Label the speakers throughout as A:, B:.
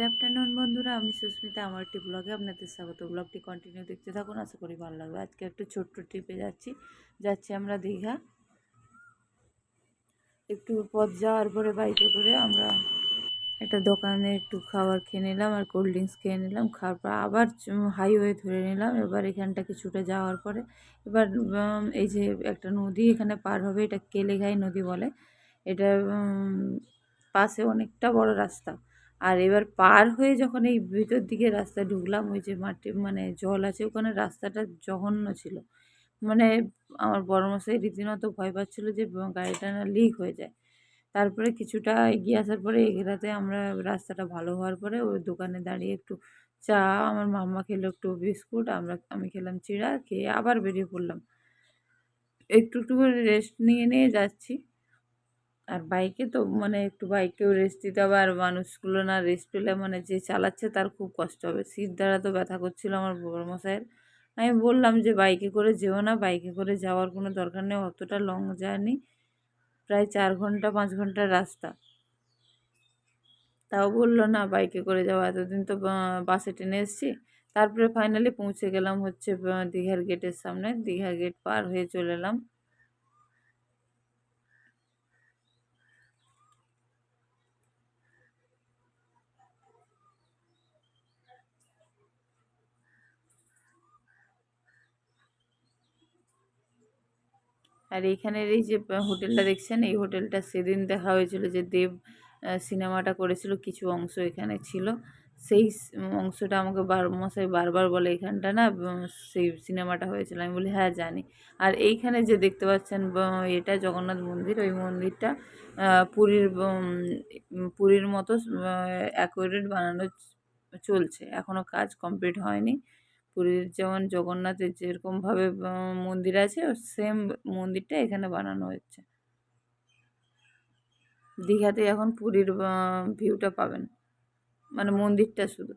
A: Good afternoon বন্ধুরা। আমি সুস্মিতা, আমার একটি ব্লগে আপনাদের স্বাগত। ব্লগটি কন্টিনিউ দেখতে থাকুন, আশা করি ভালো লাগবে। আজকে একটু ছোট্ট ট্রিপে যাচ্ছি। যাচ্ছি আমরা দীঘা। একটু পথ যাওয়ার পরে বাইকে করে আমরা একটা দোকানে একটু খাবার খেয়ে নিলাম আর কোল্ড ড্রিঙ্কস খেয়ে নিলাম। খাওয়ার পর আবার হাইওয়ে ধরে নিলাম। এবার এখানটা কিছুটা যাওয়ার পরে এবার এই যে একটা নদী এখানে পার হবে, এটা কেলেঘাই নদী বলে। এটা পাশে অনেকটা বড় রাস্তা। আর এবার পার হয়ে যখন এই ভিতর দিকে রাস্তায় ঢুকলাম, ওই যে মাটি মানে জল আছে ওখানে, রাস্তাটা জঘন্য ছিল। মানে আমার বড় মশাই রীতিমতো ভয় পাচ্ছিল যে গাড়িটা না লিক হয়ে যায়। তারপরে কিছুটা এগিয়ে আসার পরে এঘেরাতে আমরা রাস্তাটা ভালো হওয়ার পরে ওই দোকানে দাঁড়িয়ে একটু চা, আমার মাম্মা খেলো একটু বিস্কুট, আমরা, আমি খেলাম চিড়া, খেয়ে আবার বেরিয়ে পড়লাম। একটু একটু করে রেস্ট নিয়ে নিয়ে যাচ্ছি। আর বাইকে তো মানে একটু বাইকেও রেস্ট দিতে হবে। আর মানুষগুলো না রেস্ট পেলে মানে যে চালাচ্ছে তার খুব কষ্ট হবে। সিট দ্বারা তো ব্যথা করছিল আমার বড় মশাইয়ের আমি বললাম যে বাইকে করে যেও না, বাইকে করে যাওয়ার কোনো দরকার নেই। অতটা লং জার্নি, প্রায় চার ঘণ্টা, পাঁচ ঘণ্টার রাস্তা। তাও বলল না বাইকে করে যাওয়া। এতদিন তো বাসে ট্রেনে এসেছি। তারপরে ফাইনালি পৌঁছে গেলাম হচ্ছে দীঘার গেটের সামনে। দীঘা গেট পার হয়ে চলে এলাম। আর এইখানের এই যে হোটেলটা দেখছেন? এই হোটেলটা সেদিন দেখা হয়েছিল যে, দেব সিনেমাটা করেছিল, কিছু অংশ এখানে ছিল। সেই অংশটা আমাকে বার মশাই বারবার বলে, এখানটা না সেই সিনেমাটা হয়েছিল। আমি বলি হ্যাঁ জানি। আর এইখানে যে দেখতে পাচ্ছেন এটা জগন্নাথ মন্দির, ওই মন্দিরটা পুরীর পুরীর মতো অ্যাকোরেট বানানো চলছে। এখনও কাজ কমপ্লিট হয়নি। পুরীর যেমন জগন্নাথের যেরকমভাবে মন্দির আছে সেম মন্দিরটা এখানে বানানো হচ্ছে দীঘাতে এখন পুরীর ভিউটা পাবেন। মানে মন্দিরটা শুধু।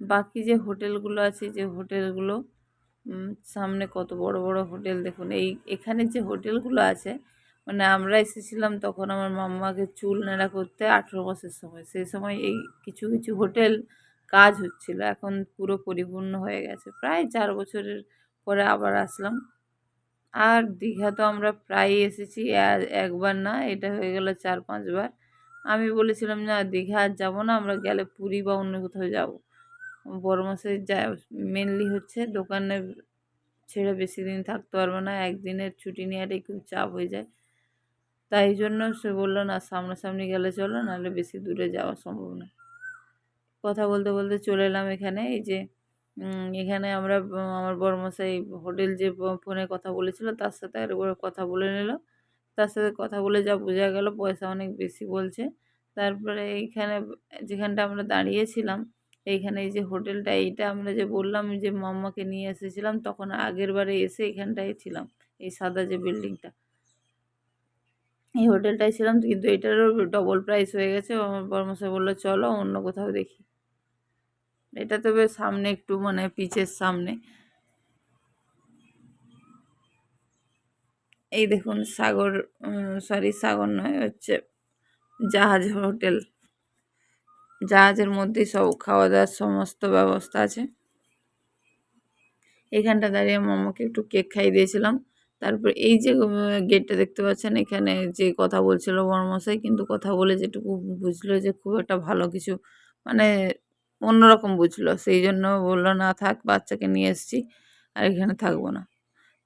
A: বাকি যে হোটেলগুলো আছে, যে হোটেলগুলো সামনে কত বড় বড় হোটেল দেখুন। এই, এখানে যে হোটেলগুলো আছে মানে আমরা এসেছিলাম তখন আমার মাম্মাকে চুল নেড়া করতে আঠেরো বছর সময়। সেই সময় এই কিছু কিছু হোটেল কাজ হচ্ছিল। এখন পুরো পরিপূর্ণ হয়ে গেছে। প্রায় চার বছরের পরে আবার আসলাম। আর দীঘা তো আমরা প্রায় এসেছি। একবার না, এটা হয়ে গেল চার পাঁচবার আমি বলেছিলাম, না, দীঘা আর যাব না, আমরা গেলে পুরী বা অন্য কোথাও যাব। বড় মাসে যা মেনলি হচ্ছে দোকানে ছেড়ে বেশি দিন থাকতে পারব না। একদিনের ছুটি নেওয়াটাই খুব চাপ হয়ে যায়। তাই জন্য সে বলল, না, সামনাসামনি গেলে চলো, নাহলে বেশি দূরে যাওয়া সম্ভব না। কথা বলতে বলতে চলে এলাম এখানে। এই যে এখানে আমরা, আমার বড়মশাই হোটেল যে ফোনে কথা বলেছিল, তার সাথে একবার কথা বলে নিল। তার সাথে কথা বলে যা বোঝা গেল, পয়সা অনেক বেশি বলছে। তারপরে এইখানে, যেখানটা আমরা দাঁড়িয়েছিলাম, এইখানে এই যে হোটেলটা, এইটা আমরা যে বললাম যে মাম্মাকে নিয়ে এসেছিলাম, তখন আগের বারে এসে এখানটায় ছিলাম, এই সাদা যে বিল্ডিংটা। এই হোটেলটায় ছিলাম, কিন্তু এটারও ডবল প্রাইস হয়ে গেছে। আমার বড়মশাই বলল, চলো অন্য কোথাও দেখি। এটা তবে সামনে একটু মানে পিচের সামনে। এই দেখুন সাগর সরি সাগর নয়, হচ্ছে জাহাজ হোটেল। জাহাজের মধ্যেই সব খাওয়া দাওয়ার সমস্ত ব্যবস্থা আছে। এখানটা দাঁড়িয়ে মামাকে একটু কেক খাইয়ে দিয়েছিলাম। তারপর এই যে গেটটা দেখতে পাচ্ছেন, এখানে যে কথা বলছিল বড়মশাই, কিন্তু কথা বলে যেটুকু বুঝলো যে খুব একটা ভালো কিছু মানে অন্যরকম বুঝলো। সেই জন্য বলল, না থাক, বাচ্চাকে নিয়ে এসছি, আর এখানে থাকব না।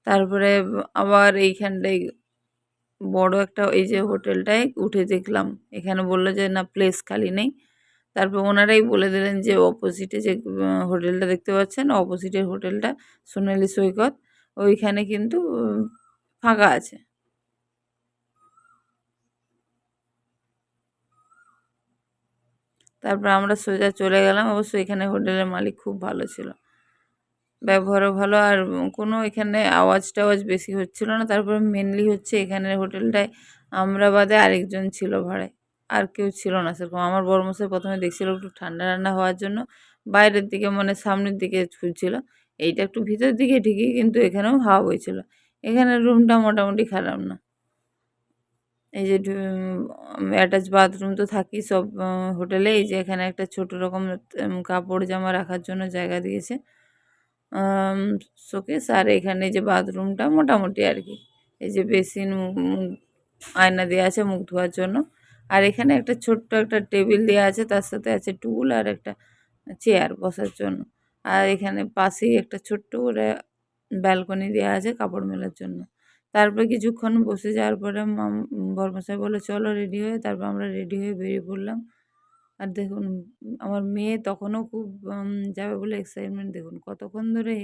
A: তারপরে আবার এইখানটায় বড় একটা এই যে হোটেলটায় উঠে দেখলাম। এখানে বলল যে, না প্লেস খালি নেই। তারপর ওনারাই বলে দিলেন যে, অপোজিটে যে হোটেলটা দেখতে পাচ্ছেন, অপোজিটের হোটেলটা সোনালি সৈকত। ওইখানে কিন্তু ফাঁকা আছে। তারপর আমরা সোজা চলে গেলাম। অবশ্য এখানে হোটেলের মালিক খুব ভালো ছিল। ব্যবহারও ভালো আর কোনো এখানে আওয়াজ টাওয়াজ বেশি হচ্ছিল না। তারপর মেনলি হচ্ছে এখানের হোটেলটায় আমরা বাদে আরেকজন ছিল ভাড়ায়। আর কেউ ছিল না সেরকম। আমার বড় মশাই প্রথমে দেখছিল একটু ঠান্ডা ঠান্ডা হওয়ার জন্য। বাইরের দিকে মানে সামনের দিকে ছুটছিল এইটা একটু ভিতর দিকে ঠিকই কিন্তু এখানেও হাওয়া বইছিল। এখানে রুমটা মোটামুটি খারাপ না। এই যে অ্যাটাচ বাথরুম তো থাকি সব হোটেলে এই যে এখানে একটা ছোট রকম কাপড় জামা রাখার জন্য জায়গা দিয়েছে। শোকেস আর এখানে যে বাথরুমটা মোটামুটি আর কি। এই যে বেসিন আয়না দেওয়া আছে মুখ ধোয়ার জন্য। আর এখানে একটা ছোট্ট একটা টেবিল দেওয়া আছে, তার সাথে আছে টুল আর একটা চেয়ার বসার জন্য। আর এখানে পাশেই একটা ছোট্ট করে ব্যালকনি দেওয়া আছে কাপড় মেলার জন্য। তারপর কিছুক্ষণ বসে যাওয়ার পরে বরমশাই বলল, চলো রেডি হয়ে, তারপর আমরা রেডি হয়ে বেরিয়ে পড়লাম। আর দেখুন, আমার মেয়ে তখনও খুব যাবে বলে এক্সাইটমেন্ট দেখুন, কতক্ষণ ধরে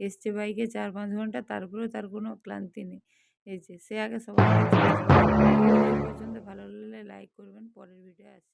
A: এসছে বাইকে চার পাঁচ ঘণ্টা, তারপরেও তার কোনো ক্লান্তি নেই। এই যে, সে আগে সবাই পর্যন্ত ভালো লাগলে লাইক করবেন, পরের ভিডিও আছে